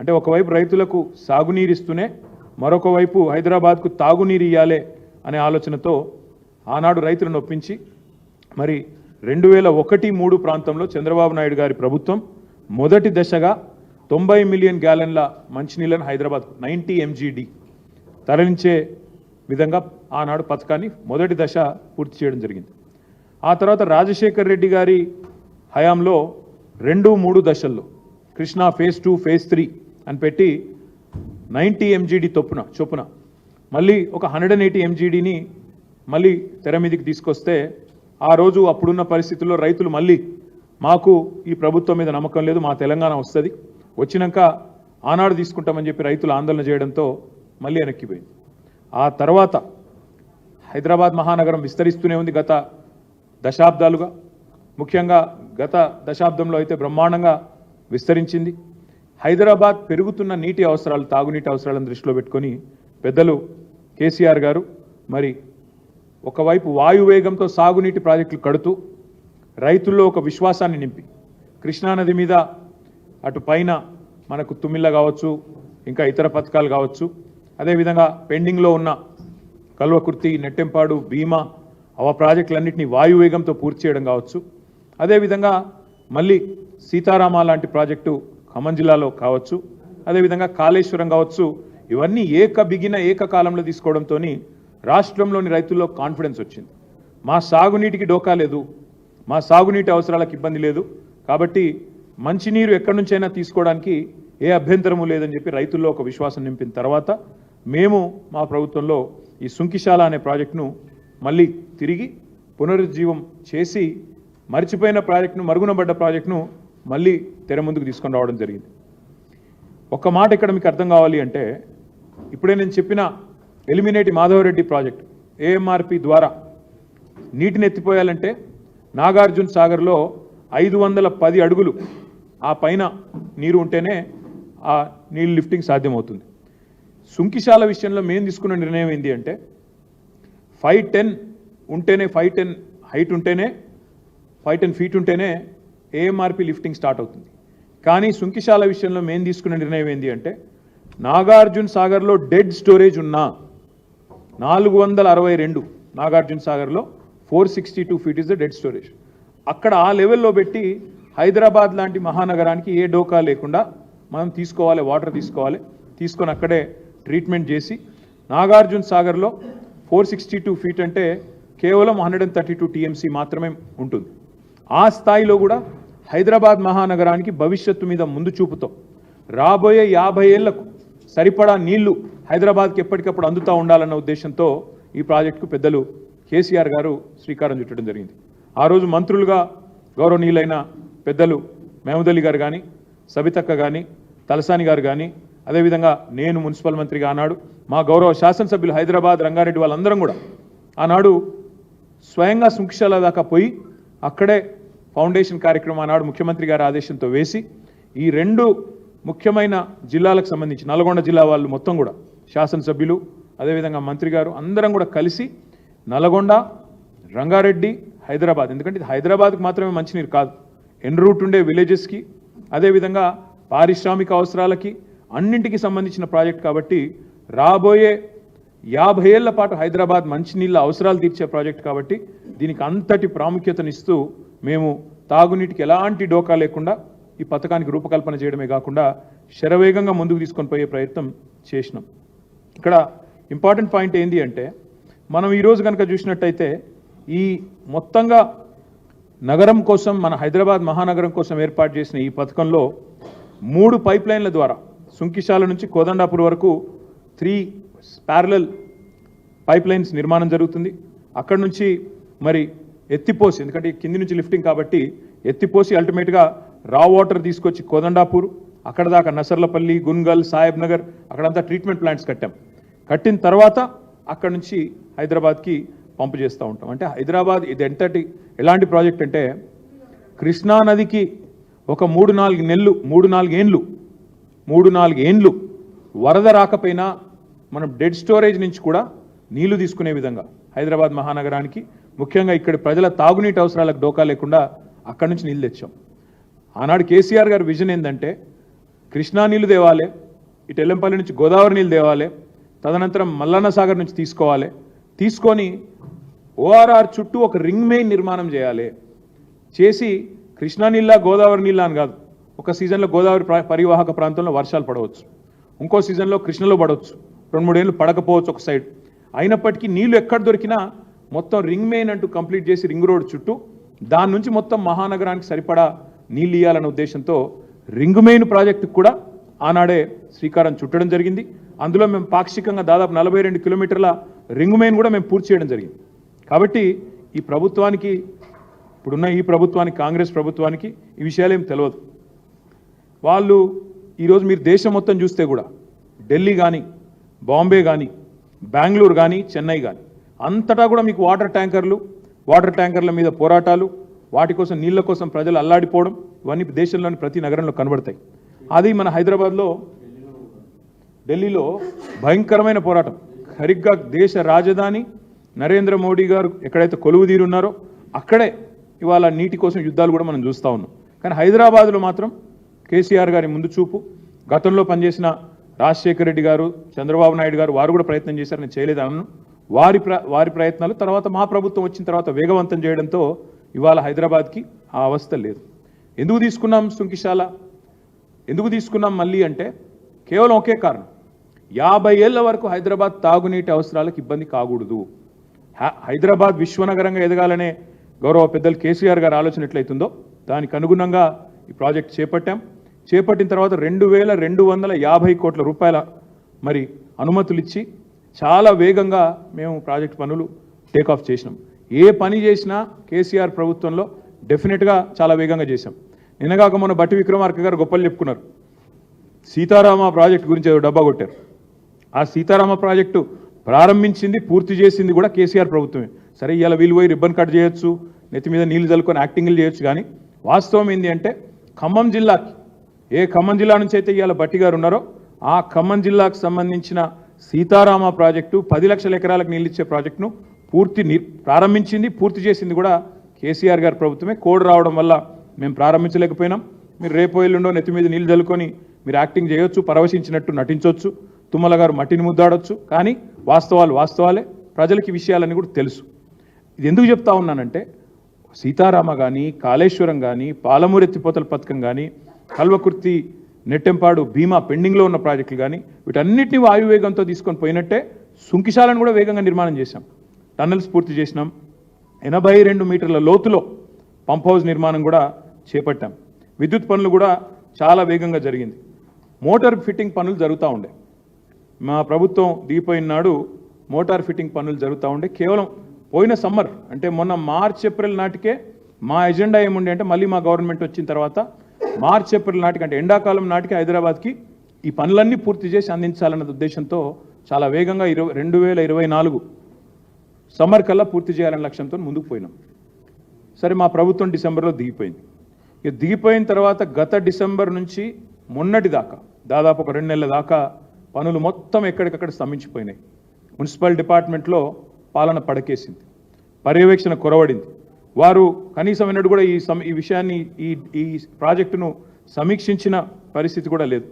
అంటే ఒకవైపు రైతులకు సాగునీరు ఇస్తూనే మరొక వైపు హైదరాబాద్కు తాగునీరు ఇవ్వాలి అనే ఆలోచనతో ఆనాడు రైతులను ఒప్పించి మరి రెండు వేల ఒకటి మూడు ప్రాంతంలో చంద్రబాబు నాయుడు గారి ప్రభుత్వం మొదటి దశగా తొంభై మిలియన్ గ్యాలన్ల మంచినీళ్ళను హైదరాబాద్ నైంటీ ఎంజీడి తరలించే విధంగా ఆనాడు పథకాన్ని మొదటి దశ పూర్తి చేయడం జరిగింది. ఆ తర్వాత రాజశేఖర్ రెడ్డి గారి హయాంలో రెండు మూడు దశల్లో Krishna phase two phase three అని పెట్టి నైంటీ ఎంజీడీ తొప్పున చొప్పున. మళ్ళీ ఒక హండ్రెడ్ అండ్ ఎయిటీ ఎంజీడీని మళ్ళీ తెర మీదకి తీసుకొస్తే ఆ రోజు అప్పుడున్న పరిస్థితుల్లో రైతులు మళ్ళీ మాకు ఈ ప్రభుత్వం మీద నమ్మకం లేదు మా తెలంగాణ వస్తుంది. వచ్చినాక ఆనాడు తీసుకుంటామని చెప్పి రైతులు ఆందోళన చేయడంతో మళ్ళీ వెనక్కిపోయింది. ఆ తర్వాత హైదరాబాద్ మహానగరం విస్తరిస్తూనే ఉంది గత దశాబ్దాలుగా. ముఖ్యంగా గత దశాబ్దంలో అయితే బ్రహ్మాండంగా విస్తరించింది. హైదరాబాద్ పెరుగుతున్న నీటి అవసరాలు తాగునీటి అవసరాలను దృష్టిలో పెట్టుకొని పెద్దలు కేసీఆర్ గారు మరి ఒకవైపు వాయువేగంతో సాగునీటి ప్రాజెక్టులు కడుతూ రైతుల్లో ఒక విశ్వాసాన్ని నింపి కృష్ణానది మీద అటు పైన మనకు తుమ్మిళ్ళ కావచ్చు ఇంకా ఇతర పథకాలు కావచ్చు. అదేవిధంగా పెండింగ్లో ఉన్న కల్వకుర్తి నెట్టెంపాడు భీమా అవ ప్రాజెక్టులన్నింటినీ వాయువేగంతో పూర్తి చేయడం కావచ్చు. అదేవిధంగా మళ్ళీ సీతారామ లాంటి ప్రాజెక్టు ఖమ్మం జిల్లాలో కావచ్చు అదేవిధంగా కాళేశ్వరం కావచ్చు ఇవన్నీ ఏక బిగిన ఏకకాలంలో తీసుకోవడంతో రాష్ట్రంలోని రైతుల్లో కాన్ఫిడెన్స్ వచ్చింది. మా సాగునీటికి డోకా లేదు మా సాగునీటి అవసరాలకు ఇబ్బంది లేదు కాబట్టి మంచినీరు ఎక్కడి నుంచైనా తీసుకోవడానికి ఏ అభ్యంతరము లేదని చెప్పి రైతుల్లో ఒక విశ్వాసం నింపిన తర్వాత మేము మా ప్రభుత్వంలో ఈ సుంకిశాల అనే ప్రాజెక్టును మళ్ళీ తిరిగి పునరుజ్జీవం చేసి మర్చిపోయిన ప్రాజెక్టును మరుగునబడ్డ ప్రాజెక్టును మళ్ళీ తెర ముందుకు తీసుకొని రావడం జరిగింది. ఒక్క మాట ఇక్కడ మీకు అర్థం కావాలి అంటే ఇప్పుడే నేను చెప్పిన ఎలిమినేటి మాధవరెడ్డి ప్రాజెక్ట్ ఏఎంఆర్పి ద్వారా నీటిని ఎత్తిపోయాలంటే నాగార్జున సాగర్లో ఐదు వందల పది అడుగులు ఆ పైన నీరు ఉంటేనే ఆ నీళ్ళు లిఫ్టింగ్ సాధ్యమవుతుంది. సుంకిశాల విషయంలో మేము తీసుకున్న నిర్ణయం ఏంటి అంటే ఫైవ్ టెన్ ఉంటేనే ఫైవ్ టెన్ హైట్ ఉంటేనే ఫైవ్ టెన్ ఫీట్ ఉంటేనే ఏఎంఆర్పి లిఫ్టింగ్ స్టార్ట్ అవుతుంది. కానీ సుంకిశాల విషయంలో మేము తీసుకున్న నిర్ణయం ఏంటి అంటే నాగార్జున సాగర్లో డెడ్ స్టోరేజ్ ఉన్నా నాలుగు వందల అరవై రెండు నాగార్జున సాగర్లో four sixty two feet is the dead storage. అక్కడ ఆ లెవెల్లో పెట్టి హైదరాబాద్ లాంటి మహానగరానికి ఏ డోకా లేకుండా మనం తీసుకోవాలి వాటర్ తీసుకోవాలి తీసుకొని అక్కడే ట్రీట్మెంట్ చేసి నాగార్జున సాగర్లో ఫోర్ సిక్స్టీ టూ ఫీట్ అంటే కేవలం hundred and thirty two TMC మాత్రమే ఉంటుంది. ఆ స్థాయిలో కూడా హైదరాబాద్ మహానగరానికి భవిష్యత్తు మీద ముందు చూపుతో రాబోయే యాభై ఏళ్ళకు సరిపడా నీళ్ళు హైదరాబాద్కి ఎప్పటికప్పుడు అందుతూ ఉండాలన్న ఉద్దేశంతో ఈ ప్రాజెక్టుకు పెద్దలు కేసీఆర్ గారు శ్రీకారం చుట్టడం జరిగింది. ఆ రోజు మంత్రులుగా గౌరవనీయులైన పెద్దలు మహమూద్ అలీ గారు కానీ సబితక్క కానీ తలసాని గారు కానీ అదేవిధంగా నేను మున్సిపల్ మంత్రిగా ఆనాడు మా గౌరవ శాసనసభ్యులు హైదరాబాద్ రంగారెడ్డి వాళ్ళందరం కూడా ఆనాడు స్వయంగా శృంఖశాల దాకా పోయి అక్కడే ఫౌండేషన్ కార్యక్రమం ఆనాడు ముఖ్యమంత్రి గారి ఆదేశంతో వేసి ఈ రెండు ముఖ్యమైన జిల్లాలకు సంబంధించి నల్గొండ జిల్లా వాళ్ళు మొత్తం కూడా శాసనసభ్యులు అదేవిధంగా మంత్రి గారు అందరం కూడా కలిసి నల్గొండ రంగారెడ్డి హైదరాబాద్. ఎందుకంటే ఇది హైదరాబాద్కి మాత్రమే మంచినీరు కాదు. ఎన్ రూట్ ఉండే విలేజెస్కి అదేవిధంగా పారిశ్రామిక అవసరాలకి అన్నింటికి సంబంధించిన ప్రాజెక్ట్ కాబట్టి రాబోయే యాభై ఏళ్ళ పాటు హైదరాబాద్ మంచినీళ్ళ అవసరాలు తీర్చే ప్రాజెక్ట్ కాబట్టి దీనికి అంతటి ప్రాముఖ్యతనిస్తూ మేము తాగునీటికి ఎలాంటి డోకా లేకుండా ఈ పథకానికి రూపకల్పన చేయడమే కాకుండా శరవేగంగా ముందుకు తీసుకొని పోయే ప్రయత్నం చేసినాం. ఇక్కడ ఇంపార్టెంట్ పాయింట్ ఏంటి అంటే మనం ఈరోజు కనుక చూసినట్టయితే ఈ మొత్తంగా నగరం కోసం మన హైదరాబాద్ మహానగరం కోసం ఏర్పాటు చేసిన ఈ పథకంలో మూడు పైప్ లైన్ల ద్వారా సుంకిశాల నుంచి కోదండాపూర్ వరకు త్రీ ప్యారలల్ పైప్ లైన్స్ నిర్మాణం జరుగుతుంది. అక్కడ నుంచి మరి ఎత్తిపోసి ఎందుకంటే కింది నుంచి లిఫ్టింగ్ కాబట్టి ఎత్తిపోసి అల్టిమేట్గా రా వాటర్ తీసుకొచ్చి కోదండాపూర్ అక్కడ దాకా నసర్లపల్లి గున్గల్ సాహెబ్ నగర్ అక్కడంతా ట్రీట్మెంట్ ప్లాంట్స్ కట్టాం. కట్టిన తర్వాత అక్కడ నుంచి హైదరాబాద్కి పంపు చేస్తూ ఉంటాం. అంటే హైదరాబాద్ ఇది ఎంతటి ఎలాంటి ప్రాజెక్ట్ అంటే కృష్ణా నదికి ఒక మూడు నాలుగు నెలలు మూడు నాలుగు ఏండ్లు మూడు నాలుగు ఏండ్లు వరద రాకపోయినా మనం డెడ్ స్టోరేజ్ నుంచి కూడా నీళ్ళు తీసుకునే విధంగా హైదరాబాద్ మహానగరానికి ముఖ్యంగా ఇక్కడ ప్రజల తాగునీటి అవసరాలకు డోకా లేకుండా అక్కడి నుంచి నీళ్ళు తెచ్చాం. ఆనాడు కేసీఆర్ గారి విజన్ ఏంటంటే కృష్ణా నీళ్ళు తేవాలి ఇటు ఎల్లంపల్లి నుంచి గోదావరి నీళ్ళు తేవాలి తదనంతరం మల్లన్న సాగర్ నుంచి తీసుకోవాలి. తీసుకొని ఓఆర్ఆర్ చుట్టూ ఒక రింగ్ మెయిన్ నిర్మాణం చేయాలి. చేసి కృష్ణా నీళ్ళ గోదావరి నీళ్ళ అని కాదు ఒక సీజన్లో గోదావరి పరివాహక ప్రాంతంలో వర్షాలు పడవచ్చు. ఇంకో సీజన్లో కృష్ణలో పడవచ్చు. రెండు మూడేళ్ళు పడకపోవచ్చు ఒక సైడ్. అయినప్పటికీ నీళ్ళు ఎక్కడ దొరికినా మొత్తం రింగ్ మెయిన్ అంటూ కంప్లీట్ చేసి రింగ్ రోడ్ చుట్టూ దాని నుంచి మొత్తం మహానగరానికి సరిపడా నీళ్ళు ఇవ్వాలనే ఉద్దేశంతో రింగ్ మెయిన్ ప్రాజెక్టుకు కూడా ఆనాడే శ్రీకారం చుట్టడం జరిగింది. అందులో మేము పాక్షికంగా దాదాపు నలభై రెండు కిలోమీటర్ల రింగ్ మెయిన్ కూడా మేము పూర్తి చేయడం జరిగింది. కాబట్టి ఈ ప్రభుత్వానికి ఇప్పుడున్న ఈ ప్రభుత్వానికి కాంగ్రెస్ ప్రభుత్వానికి ఈ విషయాలు ఏం తెలియదు వాళ్ళు ఈరోజు మీరు దేశం మొత్తం చూస్తే కూడా ఢిల్లీ కానీ బాంబే కానీ బెంగళూరు కానీ చెన్నై కానీ అంతటా కూడా మీకు వాటర్ ట్యాంకర్లు వాటర్ ట్యాంకర్ల మీద పోరాటాలు వాటి కోసం నీళ్ళ కోసం ప్రజలు అల్లాడిపోవడం ఇవన్నీ దేశంలోని ప్రతి నగరంలో కనబడతాయి. అది మన హైదరాబాద్లో ఢిల్లీలో భయంకరమైన పోరాటం. సరిగ్గా దేశ రాజధాని నరేంద్ర మోడీ గారు ఎక్కడైతే కొలువు తీరున్నారో అక్కడే ఇవాళ నీటి కోసం యుద్ధాలు కూడా మనం చూస్తూ ఉన్నాం. కానీ హైదరాబాద్లో మాత్రం కేసీఆర్ గారి ముందు చూపు గతంలో పనిచేసిన రాజశేఖర రెడ్డి గారు చంద్రబాబు నాయుడు గారు వారు కూడా ప్రయత్నం చేశారని చేయలేదన్నాను వారి ప్ర వారి ప్రయత్నాలు తర్వాత మా ప్రభుత్వం వచ్చిన తర్వాత వేగవంతం చేయడంతో ఇవాళ హైదరాబాద్కి ఆ అవస్థ లేదు. ఎందుకు తీసుకున్నాం సుంకిశాల ఎందుకు తీసుకున్నాం మళ్ళీ అంటే కేవలం ఒకే కారణం. యాభై ఏళ్ళ వరకు హైదరాబాద్ తాగునీటి అవసరాలకు ఇబ్బంది కాకూడదు. హైదరాబాద్ విశ్వనగరంగా ఎదగాలనే గౌరవ పెద్దలు కేసీఆర్ గారు ఆలోచన ఎట్లయితుందో దానికి అనుగుణంగా ఈ ప్రాజెక్ట్ చేపట్టాం. చేపట్టిన తర్వాత రెండు వేల రెండు వందల యాభై కోట్ల రూపాయల మరి అనుమతులు ఇచ్చి చాలా వేగంగా మేము ప్రాజెక్ట్ పనులు టేకాఫ్ చేసినాం. ఏ పని చేసినా కేసీఆర్ ప్రభుత్వంలో డెఫినెట్గా చాలా వేగంగా చేశాం. నిన్నగాక మొన్న బట్టి విక్రమార్క గారు గొప్పలు చెప్పుకున్నారు. సీతారామ ప్రాజెక్ట్ గురించి ఏదో డబ్బా కొట్టారు. ఆ సీతారామ ప్రాజెక్టు ప్రారంభించింది పూర్తి చేసింది కూడా కేసీఆర్ ప్రభుత్వమే. సరే ఇవాళ వీళ్ళు పోయి రిబ్బన్ కట్ చేయొచ్చు నెత్తి మీద నీళ్ళు చల్లుకొని యాక్టింగ్లు చేయొచ్చు కానీ వాస్తవం ఏంటి అంటే ఖమ్మం జిల్లాకి ఏ ఖమ్మం జిల్లా నుంచి అయితే ఇవాళ బట్టి గారు ఉన్నారో ఆ ఖమ్మం జిల్లాకు సంబంధించిన సీతారామ ప్రాజెక్టు పది లక్షల ఎకరాలకు నీళ్ళు ఇచ్చే ప్రాజెక్టును పూర్తి ప్రారంభించింది పూర్తి చేసింది కూడా కేసీఆర్ గారి ప్రభుత్వమే. కోడ్ రావడం వల్ల మేము ప్రారంభించలేకపోయినాం. మీరు రేపు ఎల్లుండో నెత్తి మీద నీళ్ళు చల్లుకొని మీరు యాక్టింగ్ చేయొచ్చు పరవశించినట్టు నటించవచ్చు తుమ్మల గారు మట్టిని ముద్దాడొచ్చు. కానీ వాస్తవాలు వాస్తవాలే. ప్రజలకి విషయాలని విషయాలన్నీ కూడా తెలుసు. ఇది ఎందుకు చెప్తా ఉన్నానంటే సీతారామ కానీ కాళేశ్వరం కానీ పాలమూరు ఎత్తిపోతల పథకం కానీ కల్వకుర్తి నెట్టెంపాడు భీమా పెండింగ్లో ఉన్న ప్రాజెక్టులు కానీ వీటన్నిటిని వాయువేగంతో తీసుకొని పోయినట్టే సుంకిశాలను కూడా వేగంగా నిర్మాణం చేశాం. టన్నల్స్ పూర్తి చేసినాం. ఎనభై రెండు మీటర్ల లోతులో పంప్ హౌస్ నిర్మాణం కూడా చేపట్టాం. విద్యుత్ పనులు కూడా చాలా వేగంగా జరిగింది. మోటార్ ఫిట్టింగ్ పనులు జరుగుతూ ఉండే. మా ప్రభుత్వం దిగిపోయిన నాడు మోటార్ ఫిట్టింగ్ పనులు జరుగుతూ ఉండే. కేవలం పోయిన సమ్మర్ అంటే మొన్న మార్చ్ ఏప్రిల్ నాటికే మా ఎజెండా ఏముండే అంటే మళ్ళీ మా గవర్నమెంట్ వచ్చిన తర్వాత మార్చ్ ఏప్రిల్ నాటికి అంటే ఎండాకాలం నాటికి హైదరాబాద్కి ఈ పనులన్నీ పూర్తి చేసి అందించాలన్న ఉద్దేశంతో చాలా వేగంగా ఇరవై రెండు వేల ఇరవై నాలుగు సమ్మర్ కల్లా పూర్తి చేయాలనే లక్ష్యంతో ముందుకు పోయినాం. సరే మా ప్రభుత్వం డిసెంబర్లో దిగిపోయింది. ఇక దిగిపోయిన తర్వాత గత డిసెంబర్ నుంచి మొన్నటి దాకా దాదాపు ఒక రెండు నెలల దాకా పనులు మొత్తం ఎక్కడికక్కడ స్తంభించిపోయినాయి. మున్సిపల్ డిపార్ట్మెంట్లో పాలన పడకేసింది. పర్యవేక్షణ కొరవడింది. వారు కనీసం ఎన్నడూ కూడా ఈ సమ ఈ విషయాన్ని ఈ ఈ ప్రాజెక్టును సమీక్షించిన పరిస్థితి కూడా లేదు.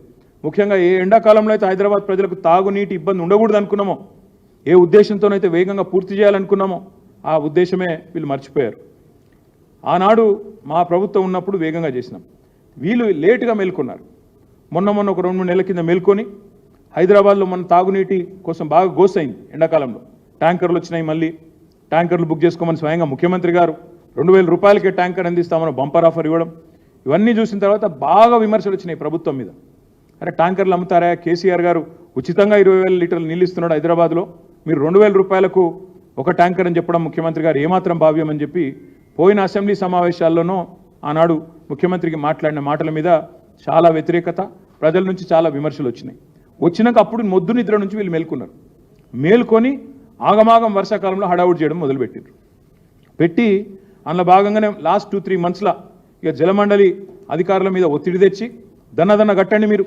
ముఖ్యంగా ఏ ఎండాకాలంలో అయితే హైదరాబాద్ ప్రజలకు తాగునీటి ఇబ్బంది ఉండకూడదు అనుకున్నామో ఏ ఉద్దేశంతోనైతే వేగంగా పూర్తి చేయాలనుకున్నామో ఆ ఉద్దేశమే వీళ్ళు మర్చిపోయారు. ఆనాడు మా ప్రభుత్వం ఉన్నప్పుడు వేగంగా చేసినాం. వీళ్ళు లేటుగా మేల్కొన్నారు. మొన్న మొన్న ఒక రెండు మూడు నెలల కింద మేల్కొని హైదరాబాద్లో మన తాగునీటి కోసం బాగా గోసైంది ఎండాకాలంలో. ట్యాంకర్లు వచ్చినాయి మళ్ళీ. ట్యాంకర్లు బుక్ చేసుకోమని స్వయంగా ముఖ్యమంత్రి గారు రెండు వేల రూపాయలకే ట్యాంకర్ అందిస్తామని బంపర్ ఆఫర్ ఇవ్వడం ఇవన్నీ చూసిన తర్వాత బాగా విమర్శలు వచ్చినాయి ప్రభుత్వం మీద. అరే ట్యాంకర్లు అమ్ముతారా? కేసీఆర్ గారు ఉచితంగా ఇరవై వేల లీటర్లు నీళ్ళు ఇస్తున్నాడు హైదరాబాద్లో. మీరు రెండు వేల రూపాయలకు ఒక ట్యాంకర్ అని చెప్పడం ముఖ్యమంత్రి గారు ఏమాత్రం భావ్యం అని చెప్పి పోయిన అసెంబ్లీ సమావేశాల్లోనూ ఆనాడు ముఖ్యమంత్రికి మాట్లాడిన మాటల మీద చాలా వ్యతిరేకత ప్రజల నుంచి చాలా విమర్శలు వచ్చినాయి. వచ్చినాక అప్పుడు మొద్దు నిద్ర నుంచి వీళ్ళు మేల్కొన్నారు. మేల్కొని ఆగమాగం వర్షాకాలంలో హడావుడి చేయడం మొదలుపెట్టారు పెట్టి అందులో భాగంగానే లాస్ట్ టూ త్రీ మంత్స్లో ఇక జలమండలి అధికారుల మీద ఒత్తిడి తెచ్చి దన్న దన్న కట్టండి మీరు.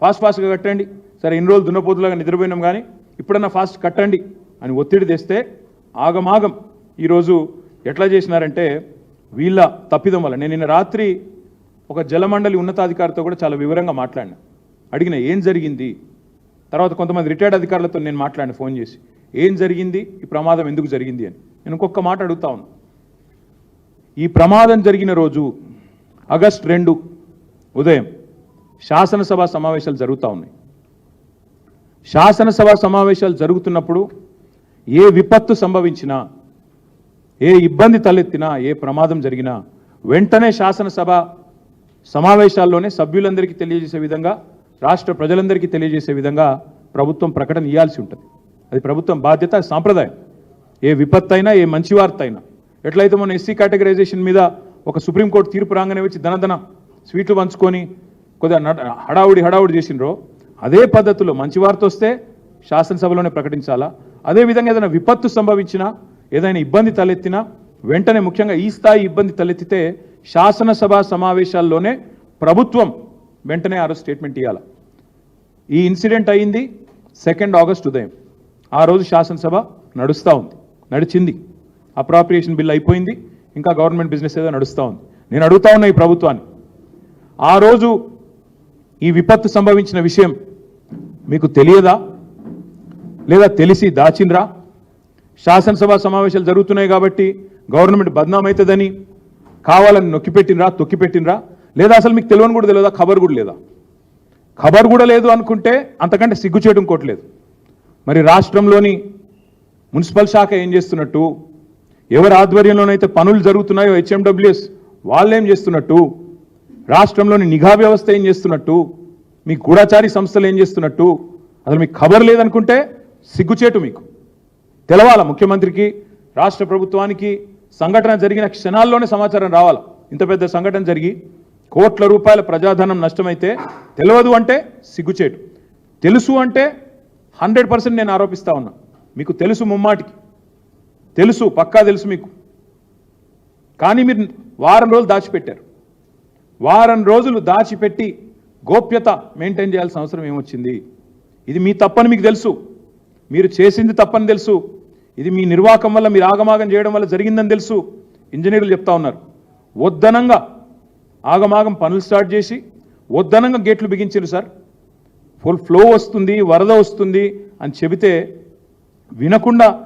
ఫాస్ట్ ఫాస్ట్గా కట్టండి. సరే ఇన్ని రోజులు దున్నపోతులాగా నిద్రపోయినాం కానీ ఇప్పుడన్నా ఫాస్ట్ కట్టండి అని ఒత్తిడి తెస్తే ఆగమాగం ఈరోజు ఎట్లా చేసినారంటే వీళ్ళ తప్పిదం వల్ల. నేను నిన్న రాత్రి ఒక జలమండలి ఉన్నతాధికారితో కూడా చాలా వివరంగా మాట్లాడినా. అడిగిన ఏం జరిగింది? తర్వాత కొంతమంది రిటైర్డ్ అధికారులతో నేను మాట్లాడిన ఫోన్ చేసి. ఏం జరిగింది? ఈ ప్రమాదం ఎందుకు జరిగింది? అని. నేను ఇంకొక మాట అడుగుతా ఉన్నాను ఈ ప్రమాదం జరిగిన రోజు ఆగస్ట్ రెండు ఉదయం శాసనసభ సమావేశాలు జరుగుతూ ఉన్నాయి. శాసనసభ సమావేశాలు జరుగుతున్నప్పుడు ఏ విపత్తు సంభవించినా ఏ ఇబ్బంది తలెత్తినా ఏ ప్రమాదం జరిగినా వెంటనే శాసనసభ సమావేశాల్లోనే సభ్యులందరికీ తెలియజేసే విధంగా రాష్ట్ర ప్రజలందరికీ తెలియజేసే విధంగా ప్రభుత్వం ప్రకటన ఇవ్వాల్సి ఉంటుంది. అది ప్రభుత్వం బాధ్యత సాంప్రదాయం. ఏ విపత్తు అయినా ఏ మంచి వార్త అయినా ఎట్లయితే మన ఎస్సీ కేటగరైజేషన్ మీద ఒక సుప్రీంకోర్టు తీర్పు రాగానే వచ్చి ధనధన స్వీట్లు పంచుకొని కొద్దిగా హడావుడి హడావుడి చేసిండ్రో అదే పద్ధతిలో మంచి వార్త వస్తే శాసనసభలోనే ప్రకటించాలా? అదేవిధంగా ఏదైనా విపత్తు సంభవించినా ఏదైనా ఇబ్బంది తలెత్తినా వెంటనే ముఖ్యంగా ఈ స్థాయి ఇబ్బంది తలెత్తితే శాసనసభ సమావేశాల్లోనే ప్రభుత్వం వెంటనే ఆరో స్టేట్మెంట్ ఇవ్వాలి ఈ ఇన్సిడెంట్ అయింది సెకండ్ ఆగస్ట్ ఉదయం. ఆ రోజు శాసనసభ నడుస్తూ ఉంది నడిచింది. అప్రాప్రియేషన్ బిల్ అయిపోయింది. ఇంకా గవర్నమెంట్ బిజినెస్ ఏదో నడుస్తూ ఉంది. నేను అడుగుతా ఉన్నా ఈ ప్రభుత్వాన్ని. ఆ రోజు ఈ విపత్తు సంభవించిన విషయం మీకు తెలియదా? లేదా తెలిసి దాచిందిరా? శాసనసభ సమావేశాలు జరుగుతున్నాయి కాబట్టి గవర్నమెంట్ బద్నామవుతుందని కావాలని నొక్కిపెట్టినరా తొక్కిపెట్టినరా లేదా అసలు మీకు తెలియని కూడా తెలియదా? ఖబర్ కూడా లేదా? ఖబర్ కూడా లేదు అనుకుంటే అంతకంటే సిగ్గు చేయడం కోట్లేదు మరి రాష్ట్రంలోని మున్సిపల్ శాఖ ఏం చేస్తున్నట్టు? ఎవరి ఆధ్వర్యంలోనైతే పనులు జరుగుతున్నాయో హెచ్ఎండబ్ల్యూఎస్ వాళ్ళేం చేస్తున్నట్టు? రాష్ట్రంలోని నిఘా వ్యవస్థ ఏం చేస్తున్నట్టు? మీ గూఢచారి సంస్థలు ఏం చేస్తున్నట్టు? అసలు మీకు ఖబర్ లేదనుకుంటే సిగ్గుచేటు మీకు. తెలవాల ముఖ్యమంత్రికి రాష్ట్ర ప్రభుత్వానికి? సంఘటన జరిగిన క్షణాల్లోనే సమాచారం రావాలి? ఇంత పెద్ద సంఘటన జరిగి కోట్ల రూపాయల ప్రజాధనం నష్టమైతే తెలియదు అంటే సిగ్గుచేటు. తెలుసు అంటే హండ్రెడ్ పర్సెంట్ నేను ఆరోపిస్తా ఉన్నా. మీకు తెలుసు ముమ్మాటికి. తెలుసు పక్కా తెలుసు మీకు. కానీ మీరు వారం రోజులు దాచిపెట్టారు. వారం రోజులు దాచిపెట్టి గోప్యత మెయింటైన్ చేయాల్సిన అవసరం ఏమొచ్చింది? ఇది మీ తప్పని మీకు తెలుసు. మీరు చేసింది తప్పని తెలుసు. ఇది మీ నిర్వాహకం వల్ల మీరు ఆగమాగం చేయడం వల్ల జరిగిందని తెలుసు. ఇంజనీర్లు చెప్తా ఉన్నారు. వద్దనంగా ఆగమాగం పనులు స్టార్ట్ చేసి వద్దనంగా గేట్లు బిగించారు సార్. ఫుల్ ఫ్లో వస్తుంది వరద వస్తుంది అని చెబితే వినకుండా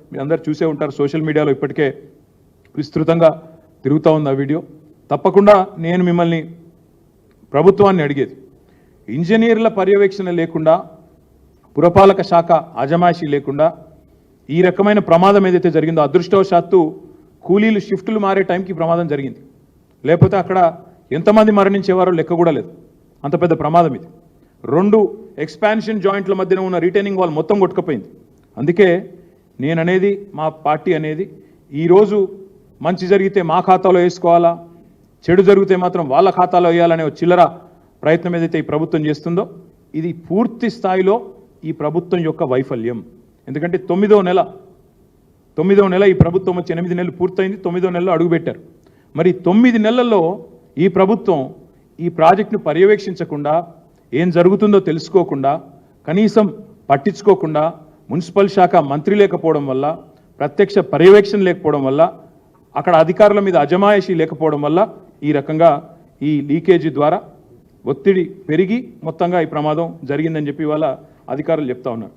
మీ అందరు చూసే ఉంటారు. సోషల్ మీడియాలో ఇప్పటికే విస్తృతంగా తిరుగుతూ ఉంది ఆ వీడియో. తప్పకుండా నేను మిమ్మల్ని ప్రభుత్వాన్ని అడిగేది. ఇంజనీర్ల పర్యవేక్షణ లేకుండా పురపాలక శాఖ అజమాయిషీ లేకుండా ఈ రకమైన ప్రమాదం ఏదైతే జరిగిందో అదృష్టవశాత్తు కూలీలు షిఫ్టులు మారే టైంకి ప్రమాదం జరిగింది. లేకపోతే అక్కడ ఎంతమంది మరణించేవారో లెక్క కూడా లేదు. అంత పెద్ద ప్రమాదం ఇది. రెండు ఎక్స్పాన్షన్ జాయింట్ల మధ్యన ఉన్న రిటైనింగ్ వాల్ మొత్తం కొట్టుకుపోయింది. అందుకే నేననేది మా పార్టీ అనేది ఈరోజు మంచి జరిగితే మా ఖాతాలో వేసుకోవాలా? చెడు జరిగితే మాత్రం వాళ్ళ ఖాతాలో వేయాలనే చిల్లర ప్రయత్నం ఏదైతే ఈ ప్రభుత్వం చేస్తుందో ఇది పూర్తి స్థాయిలో ఈ ప్రభుత్వం యొక్క వైఫల్యం. ఎందుకంటే తొమ్మిదో నెల తొమ్మిదో నెల ఈ ప్రభుత్వం వచ్చి ఎనిమిది నెలలు పూర్తయింది తొమ్మిదో నెలలో అడుగుపెట్టారు. మరి తొమ్మిది నెలల్లో ఈ ప్రభుత్వం ఈ ప్రాజెక్టును పర్యవేక్షించకుండా ఏం జరుగుతుందో తెలుసుకోకుండా కనీసం పట్టించుకోకుండా మున్సిపల్ శాఖ మంత్రి లేకపోవడం వల్ల ప్రత్యక్ష పర్యవేక్షణ లేకపోవడం వల్ల అక్కడ అధికారుల మీద అజమాయిషీ లేకపోవడం వల్ల ఈ రకంగా ఈ లీకేజీ ద్వారా ఒత్తిడి పెరిగి మొత్తంగా ఈ ప్రమాదం జరిగిందని చెప్పి వాళ్ళ అధికారులు చెప్తా ఉన్నారు.